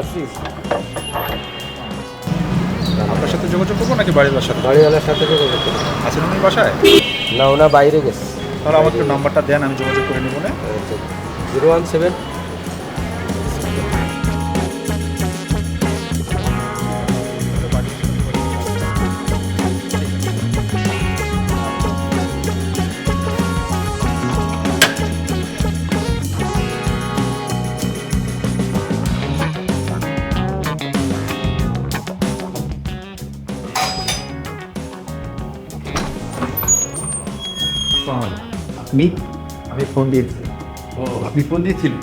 আছি আপনার সাথে যোগাযোগ করব নাকি বাড়ির সাথে বাড়িওয়ালার সাথে যোগাযোগ করব। আছেন উনি বাসায়? না ওনা বাইরে গেছে। তাহলে আমাকে নাম্বারটা দেন আমি যোগাযোগ করে নেব না? জিরো ওয়ান সেভেন আপনি আমি ফোন দিয়েছি। ও আপনি ফোন দিয়েছিলেন?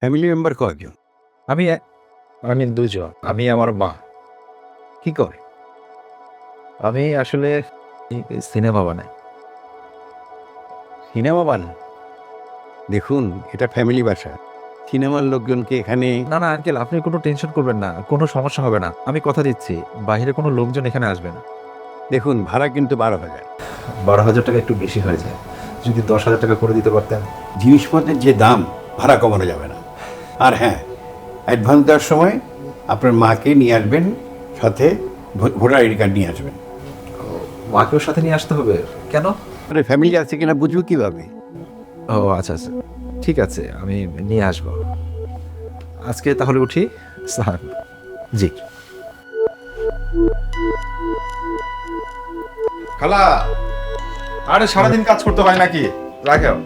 ফ্যামিলি মেম্বার কয়জন? আমি আমি দুজন আমি আমার মা। কি করে? আমি আসলে সিনেমা বানাই। সিনেমা বানান? দেখুন এটা ফ্যামিলি বাসা। সিনেমার লোকজনকে এখানে না না আঙ্কেল আপনি কোনো টেনশন করবেন না কোনো সমস্যা হবে না। আমি কথা দিচ্ছি বাইরে কোনো লোকজন এখানে আসবে না। দেখুন ভাড়া কিন্তু বারো হাজার। বারো হাজার টাকা একটু বেশি হয়ে যায়। যদি দশ হাজার টাকা করে দিতে পারতেন। জিনিসপত্রের যে দাম ভাড়া কমানো যাবে না। আর হ্যাঁ অ্যাডভান্স দেওয়ার সময় আপনার মাকে নিয়ে আসবেন সাথে ভো- ভোটার আইডি কার্ড নিয়ে আসবেন। মাকেও সাথে নিয়ে আসতে হবে? কেন? আরে ফ্যামিলি আছে কিনা বুঝব কীভাবে? ও আচ্ছা আচ্ছা। ঠিক আছে আমি নিয়ে আসব। আজকে তাহলে উঠি স্যার জি। খালা আরে সারাদিন কাজ করতে হয় নাকি? রাখেও।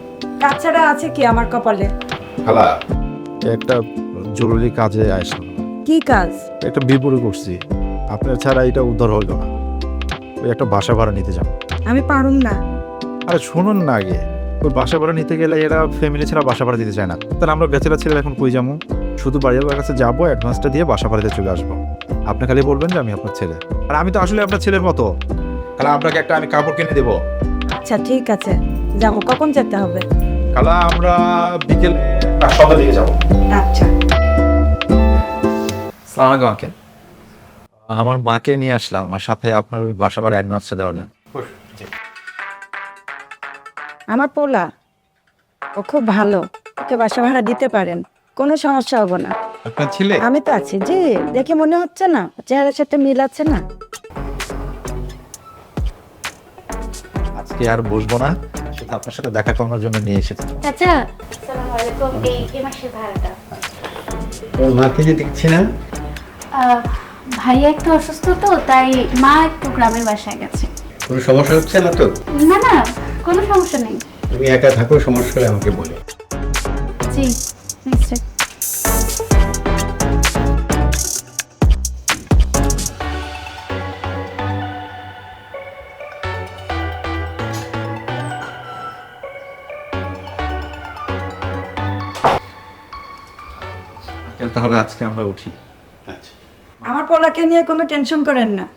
তাছাড়া আছে কি আমার কপালে? খালা। একটা জরুরি কাজে আসলাম কি কাজ? একটা বিপরীত করছি। আপনার ছাড়া এটা উদ্ধার হইল না। ওই একটা বাসা ভাড়া নিতে যান আমি পারুম না। আরে শুনুন না আগে। ওই বাসা ভাড়া নিতে গেলে এরা ফ্যামিলি ছাড়া বাসা ভাড়া দিতে চায় না। তাহলে আমরা বেচেরা ছেলে এখন কই যাব? শুধু বাড়ি বাড়ির কাছে যাব অ্যাডভান্সটা দিয়ে বাসা ভাড়াতে চলে আসব। আপনি খালি বলবেন যে আমি আপনার ছেলে। আর আমি তো আসলে আপনার ছেলের মতো। খালা আপনাকে একটা আমি কাপড় কিনে দেবো। আচ্ছা ঠিক আছে। যাব কখন যেতে হবে? খালা আমরা বিকেল সন্ধ্যা দিকে যাব। আচ্ছা। সালাম আলাইকুম আঙ্কেল। আমার মাকে নিয়ে আসলাম। আমার সাথে আপনার ওই বাসা ভাড়া অ্যাডভান্সটা দেওয়ার জন্য। আমার পোলা ও খুব ভালো। ওকে বাসা ভাড়া দিতে পারেন। কোনো সমস্যা হবে না। আপনার ছেলে? আমি তো আছি। জি দেখে মনে হচ্ছে না চেহারার সাথে মিল আছে না। আজকে আর বসবো না শুধু আপনার সাথে দেখা করানোর জন্য নিয়ে এসেছি। চাচা আসসালামু আলাইকুম এই মাসের ভাড়াটা? ওর মাকে যে দেখছি না? আহ, ভাইয়া একটু অসুস্থ তো তাই মা একটু গ্রামের বাসায় গেছে। কোনো সমস্যা হচ্ছে না তো? না না কোনো সমস্যা নেই। তুমি একা থাকো সমস্যা হলে আমাকে বলে। জি। তাহলে আজকে আমরা উঠি। আচ্ছা। আমার পোলাকে নিয়ে কোনো টেনশন করেন না।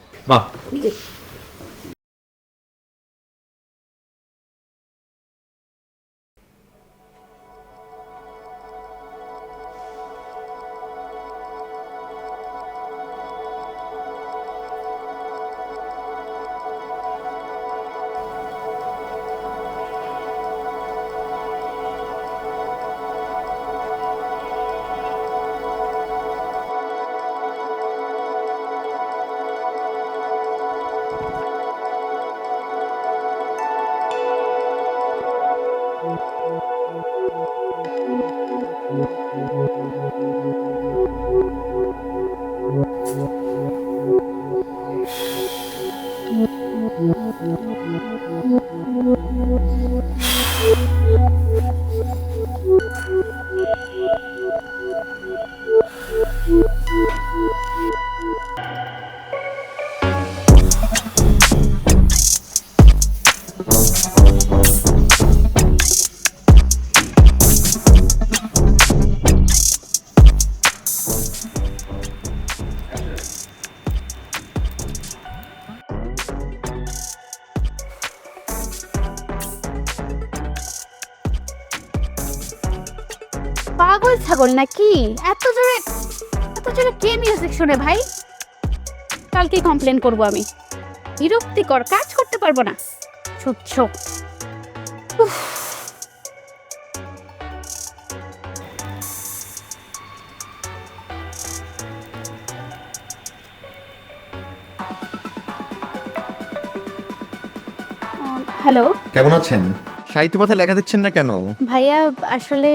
মা পাগল নাকি? এত জোরে এত জোরে কে মিউজিক শুনে ভাই? কালকেই কমপ্লেন করব আমি। বিরক্তিকর কাজ করতে পারব না। সহ্য হ্যালো। কেমন আছেন? সাহিত্য পথে লেখা দিচ্ছেন না কেন? ভাইয়া আসলে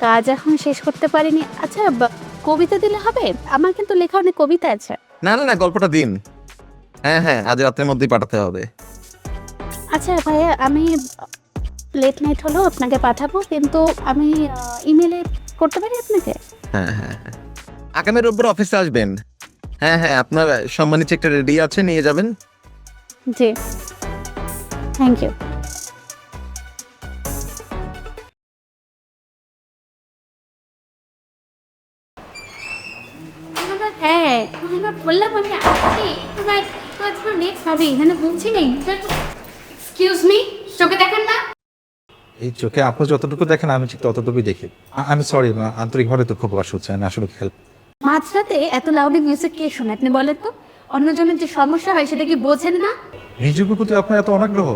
কাজ এখন শেষ করতে পারিনি। আচ্ছা বা- কবিতা দিলে হবে? আমার কিন্তু লেখা অনেক কবিতা আছে। না না না গল্পটা দিন। হ্যাঁ হ্যাঁ আজ রাতের মধ্যেই পাঠাতে হবে। আচ্ছা ভাইয়া আমি লেট নাইট হলো আপনাকে পাঠাবো কিন্তু আমি ইমেলে করতে পারি আপনাকে? হ্যাঁ হ্যাঁ হ্যাঁ। আগামী রোববার অফিসে আসবেন। হ্যাঁ হ্যাঁ আপনার সম্মানিত চেকটা রেডি আছে নিয়ে যাবেন। জি। থ্যাংক ইউ বললাম আমি আসছি তোমার তোমার তোমার নেক্সট হবে এখানে বলছি নেই এক্সকিউজ মি চোখে দেখেন না? এই চোখে আপনি যতটুকু দেখেন আমি ঠিক ততটুকুই দেখি। আমি সরি আন্তরিকভাবে দুঃখ প্রকাশ হচ্ছে আমি আসলে হেল্প মাঝরাতে এত লাউডি মিউজিক কে শোনে আপনি বলেন তো? অন্যজনের যে সমস্যা হয় সেটা কি বোঝেন না? নিজের প্রতি আপনার এত অনাগ্রহ?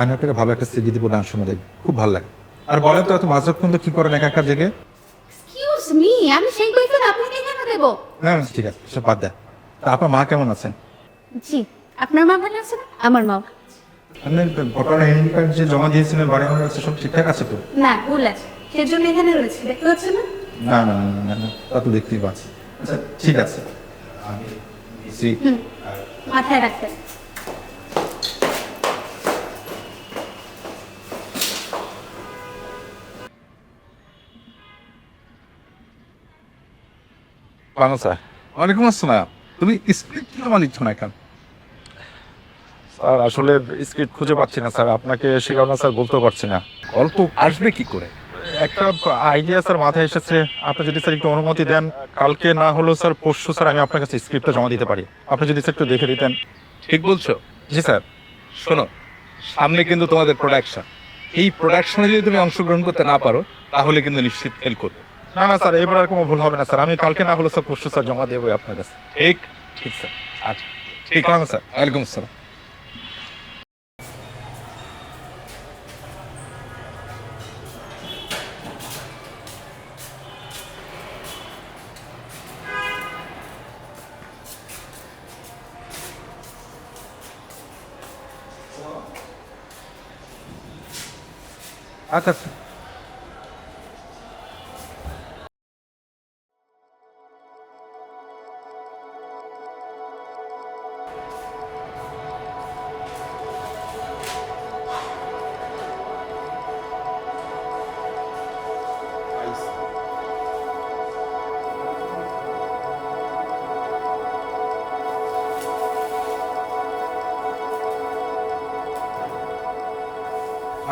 আমি আপনাকে ভালো একটা সিডি দিব গান শুনে দেখি খুব ভালো লাগে। আর বলেন তো এত মাঝরাত পর্যন্ত কি করেন একা একা জেগে? এক্সকিউজ মি আমি সেই আপনাকে দেবো? না না, ঠিক আছে সব বাদ দেয় তা আপনার মা কেমন আছেন? জি আপনার মা ভালো আছেন? আমার মা আপনি ভোটার আইডি কার্ড যে জমা দিয়েছিলেন বাড়ি আমার কাছে সব ঠিকঠাক আছে তো? না ভুল আছে। সেজন্য এখানে রয়েছে দেখতে পাচ্ছেন না? না না না না, তা তো দেখতেই পাচ্ছি। আচ্ছা ঠিক আছে। আমি জি। মাথায় রাখবেন। বানো স্যার। ওয়ালাইকুম আসসালাম। তুমি স্ক্রিপ্ট জমা দিচ্ছ না কেন স্যার আসলে স্ক্রিপ্ট খুঁজে পাচ্ছি না স্যার। আপনাকে সে কারণে স্যার বলতেও পারছি না। গল্প আসবে কি করে? একটা আইডিয়া স্যার মাথায় এসেছে। আপনি যদি স্যার একটু অনুমতি দেন কালকে না হলেও স্যার পরশু স্যার আমি আপনার কাছে স্ক্রিপ্টটা জমা দিতে পারি। আপনি যদি স্যার একটু দেখে দিতেন। ঠিক বলছো? জি স্যার। শোনো সামনে কিন্তু তোমাদের প্রোডাকশন এই প্রোডাকশনে যদি তুমি অংশগ্রহণ করতে না পারো তাহলে কিন্তু নিশ্চিত ফেল করবে। না না স্যার এবার আর কোনো ভুল হবে না স্যার। আমি কালকে না হলেও স্যার পরশু স্যার জমা দেবো আপনার কাছে। ঠিক? ঠিক স্যার। আচ্ছা। ঠিক সালাম স্যার। ওয়ালাইকুম আসসালাম আচ্ছা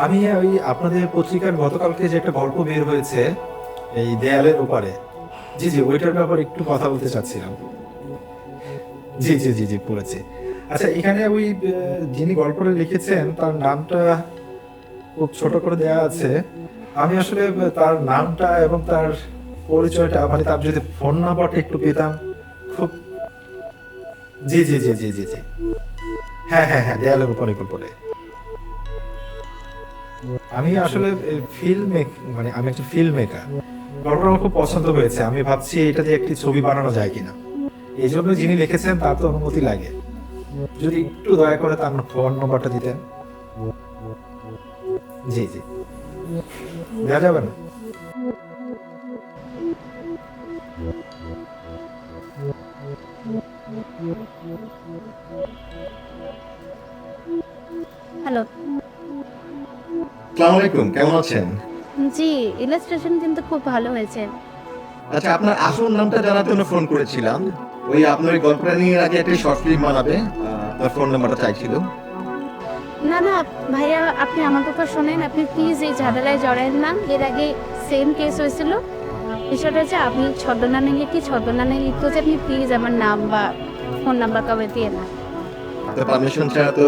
আমি ওই আপনাদের পত্রিকার গতকালকে যে একটা গল্প বের হয়েছে, এই দেয়ালের ওপারে। জি জি, ওইটার ব্যাপারে একটু কথা বলতে চাচ্ছিলাম। জি জি জি জি পড়েছি আচ্ছা এখানে ওই যিনি গল্পটা লিখেছেন, তার নামটা খুব ছোট করে দেওয়া আছে। আমি আসলে তার নামটা এবং তার পরিচয়টা মানে তার যদি ফোন নাম্বারটা একটু পেতাম, খুব জি জি জি জি জি জি। হ্যাঁ হ্যাঁ হ্যাঁ দেয়ালের উপরে গল্পটা। আমি আসলে ফিল্ম মানে আমি একটা ফিল্ম মেকার গল্পটা আমার খুব পছন্দ হয়েছে। আমি ভাবছি এটা দিয়ে একটি ছবি বানানো যায় কিনা। এই জন্য যিনি লিখেছেন, তার তো অনুমতি লাগে। যদি একটু দয়া করে তার ফোন নম্বরটা দিতেন। জি জি। দেওয়া যাবে না? হ্যালো আসসালামু আলাইকুম কেমন আছেন? জি ইলাস্ট্রেশন কিন্তু খুব ভালো হয়েছে। আচ্ছা আপনার আসল নামটা জানার জন্য ফোন করেছিলাম। ওই আপনার ওই গল্পটা নিয়ে আগে একটা শর্ট ফিল্ম বানাবে। আপনার ফোন নাম্বারটা চাইছিল। না না ভাইয়া আপনি আমার কথা শোনেন। আপনি প্লিজ এই ঝামেলায় জড়ায়েন না। এর আগে সেম কেস হয়েছিল। বিষয়টা হচ্ছে আপনি ছদ্মনামে লিখি ছদ্মনামে লিখতে হচ্ছে আপনি প্লিজ আমার নাম বা ফোন নাম্বার কবে দিয়ে না। পারমিশন ছাড়া তো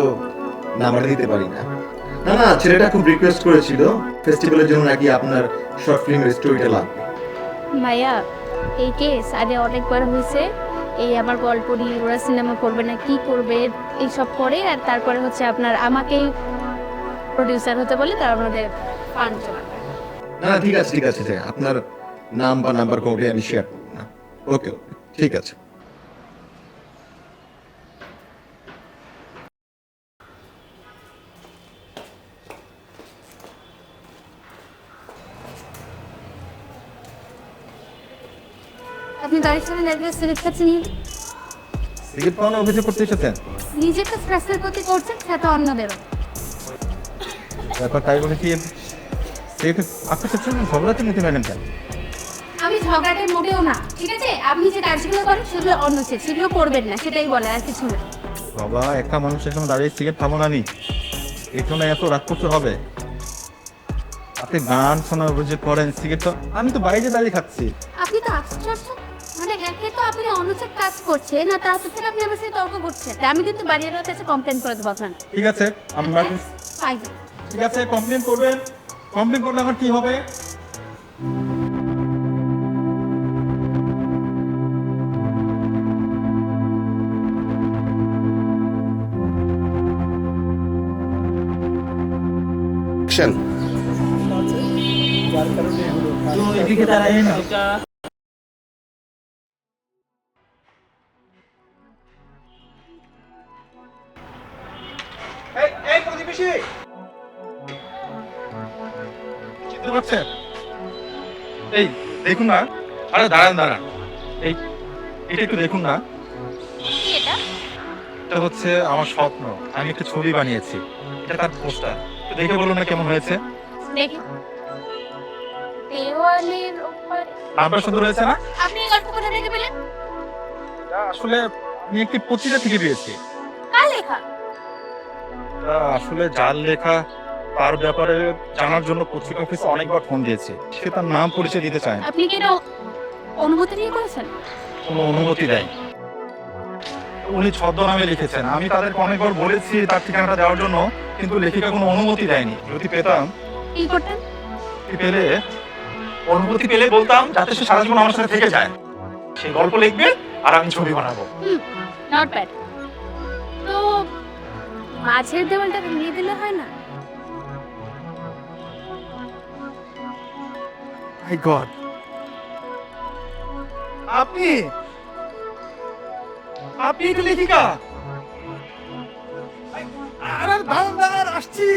নাম্বার দিতে পারি না। না না ছেলেটা খুব রিকোয়েস্ট করেছিল। ফেস্টিভ্যালের জন্য নাকি আপনার শর্ট ফিল্মের স্টোরিটা লাগবে। ভাইয়া এই কেস আগে অনেকবার হয়েছে এই আমার গল্প নিয়ে ওরা সিনেমা করবে না কি করবে এইসব করে আর তারপরে হচ্ছে আপনার আমাকেই প্রডিউসার হতে বলে তার আমাদের ফান্ড চালাবে। না ঠিক আছে ঠিক আছে আপনার নাম বা নাম্বার কোডে আমি শেয়ার করব না। ওকে ঠিক আছে। দাঁড়িয়ে সিগারেট পাওয়ানো অভিযোগ করতে এসেছেন? নিজেকে স্ট্রেসের প্রতি করছেন সেটা অন্যদেরও। ব্যাপার তাই বলে কি সিগারেট আপনার ঝগড়াতে নিতে কেন? আমি মোটেও না ঠিক আছে? আপনি যে কাজগুলো করেন সেগুলো অন্য সে সেগুলো করবেন না সেটাই বলে আর কিছু না। বাবা একটা মানুষ এখানে দাঁড়িয়ে সিগারেট খাব না নি। এর জন্য এত রাগ করতে হবে। আপনি গান শোনার অভিযোগ করেন সিগারেট তো আমি তো বাইরে দাঁড়িয়ে খাচ্ছি। আপনি তো আশ্চর্য তো আপনি অনুচিত কাজ করছেন না তার থেকে আপনি আমার সাথে তর্ক করছেন। আমি কিন্তু বাড়ির কাছে কমপ্লেন করে দেবো আপনার ঠিক আছে আমরা ঠিক আছে কমপ্লেন করবেন। কমপ্লেন করলে আমার কি হবে? চিনতে পারছেন এই দেখুন না। আরে দাঁড়ান দাঁড়ান। এই এটা একটু দেখুন না। এটা? এটা হচ্ছে আমার স্বপ্ন। আমি একটা ছবি বানিয়েছি। এটা তার পোস্টার। দেখে বলুন না কেমন হয়েছে। দেখি। দেওয়ালের উপরে নামটা সুন্দর হয়েছে না? আপনি এই গল্প কোথা থেকে পেলেন? এটা আসলে আমি একটি পত্রিকা থেকে পেয়েছি। কার লেখা? এটা আসলে যার লেখা তার ব্যাপারে জানার জন্য পত্রিকা অফিসে অনেকবার ফোন দিয়েছে। সে তার নাম পরিচয় দিতে চায় না। আপনি কি এটা অনুমতি নিয়ে করেছেন? কোনো অনুমতি দেয়। উনি ছদ্মনামে লিখেছেন। আমি তাদেরকে অনেকবার বলেছি তার ঠিকানাটা দেওয়ার জন্য কিন্তু লেখিকা কোনো অনুমতি দেয়নি। যদি পেতাম কি করতেন? পেলে অনুমতি পেলে বলতাম যাতে সে সারা জীবন আমার সাথে থেকে যায়। সেই গল্প লিখবে আর আমি ছবি বানাবো। নট ব্যাড তো মাঝের দেওয়ালটা ভেঙে দিলে হয় না? মাই গড আপনি আপনি তো লেখিকা আরে দাঁড়ান দাঁড়ান আসছি।